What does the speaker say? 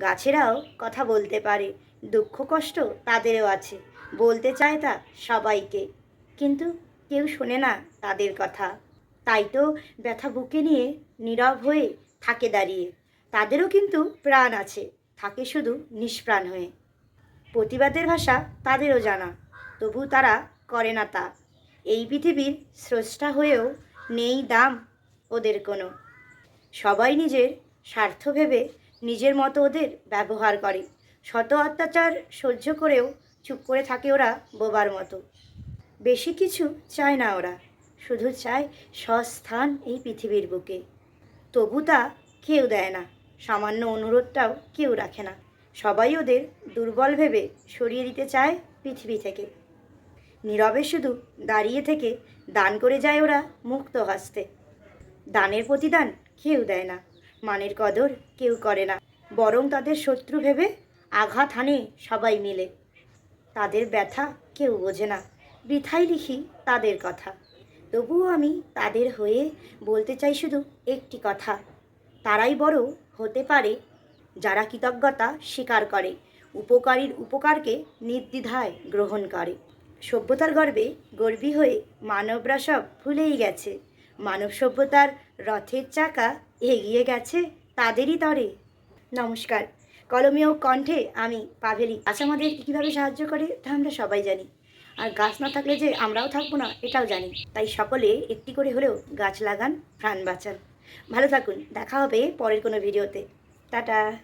গাছেরাও কথা বলতে পারে। দুঃখ কষ্ট তাদেরও আছে, বলতে চায় তা সবাইকে। কিন্তু কেউ শোনে না তাদের কথা। তাই তো ব্যথা বুকে নিয়ে নীরব হয়ে থাকে দাঁড়িয়ে। তাদেরও কিন্তু প্রাণ আছে, থাকে শুধু নিষ্প্রাণ হয়ে। প্রতিবাদের ভাষা তাদেরও জানা, তবু তারা করে না তা। এই পৃথিবীর স্রষ্টা হয়েও নেই দাম ওদের কোনো। সবাই নিজের স্বার্থ ভেবে নিজের মতো ওদের ব্যবহার করে। শত অত্যাচার সহ্য করেও চুপ করে থাকে ওরা বোবার মতো। বেশি কিছু চায় না ওরা, শুধু চায় স্বস্থান এই পৃথিবীর বুকে। তবু তা কেউ দেয় না, সামান্য অনুরোধটাও কেউ রাখে না। সবাই ওদের দুর্বল ভেবে সরিয়ে দিতে চায় পৃথিবী থেকে। নীরবে শুধু দাঁড়িয়ে থেকে দান করে যায় ওরা মুক্ত হাসতে। দানের প্রতিদান কেউ দেয় না। মানের কদর কেউ করে না। বরং তাদের শত্রু ভেবে আঘাত হানে সবাই মিলে। তাদের ব্যথা কেউ বোঝে না। বৃথাই লিখি তাদের কথা। তবুও আমি তাদের হয়ে বলতে চাই শুধু একটি কথা। তারাই বড় হতে পারে যারা কৃতজ্ঞতা স্বীকার করে, উপকারীর উপকারকে নির্দ্বিধায় গ্রহণ করে। সভ্যতার গর্বে গর্বী হয়ে মানবরা সব ভুলেই গেছে। মানব সভ্যতার রথের চাকা এগিয়ে গেছে তাদেরই তরে। নমস্কার। কলমীয় কণ্ঠে আমি পাভেলি। গাছ আমাদের কীভাবে সাহায্য করে তা আমরা সবাই জানি। আর গাছ না থাকলে যে আমরাও থাকব না, এটাও জানি। তাই সকলে একটি করে হলেও গাছ লাগান, প্রাণ বাঁচান। ভালো থাকুন। দেখা হবে পরের কোনো ভিডিওতে। টাটা।